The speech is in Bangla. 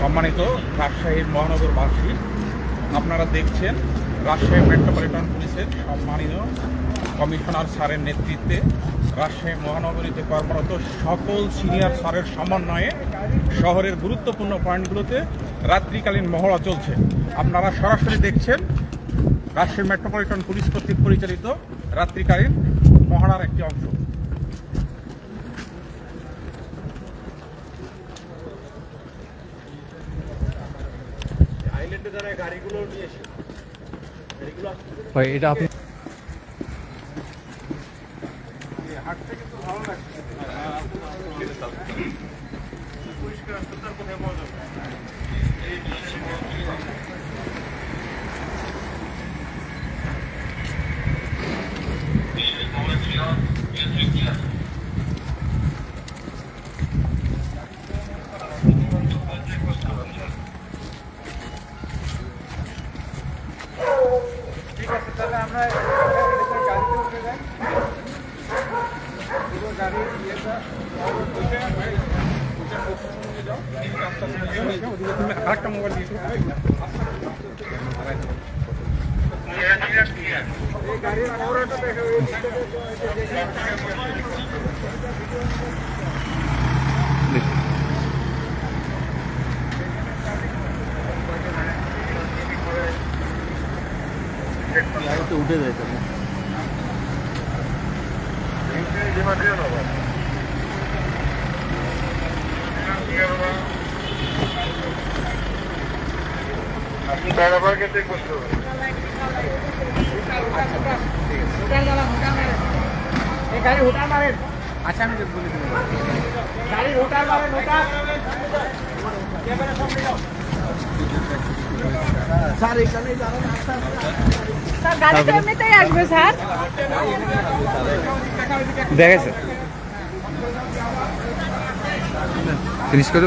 সম্মানিত রাজশাহীর মহানগরবাসী, আপনারা দেখছেন রাজশাহী মেট্রোপলিটন পুলিশের সম্মানিত কমিশনার স্যারের নেতৃত্বে রাজশাহী মহানগরীতে কর্মরত সকল সিনিয়র স্যারের সমন্বয়ে শহরের গুরুত্বপূর্ণ পয়েন্টগুলোতে রাত্রিকালীন মহড়া চলছে। আপনারা সরাসরি দেখছেন রাজশাহী মেট্রোপলিটন পুলিশ কর্তৃক পরিচালিত রাত্রিকালীন মহড়ার একটি অংশ। ভাই এটা আপনি হাঁটতে কিন্তু ভালো লাগছে পরিষ্কার সুন্দর কোথায় পাওয়া তাহলে আমরা গাড়িতে উঠে যাই পুরো গাড়ির ইয়েটা ওইটা ভাই, ওইটা প্রশাসন নিয়ে যাও। রাস্তা দিয়ে নিয়ে যাও। ওদিকে তুমি আরেকটা মোবাইল দিয়ে দিও। এই গাড়ির পৌরোটা দেখো, যে উঠে এই গাড়ি হুটার মারেন আচ্ছা আমি বলে দেবো গাড়ি হুটার স্যার গাড়ি তো এমনিতেই আসবে স্যার দেখেছে ফিনিশ করে।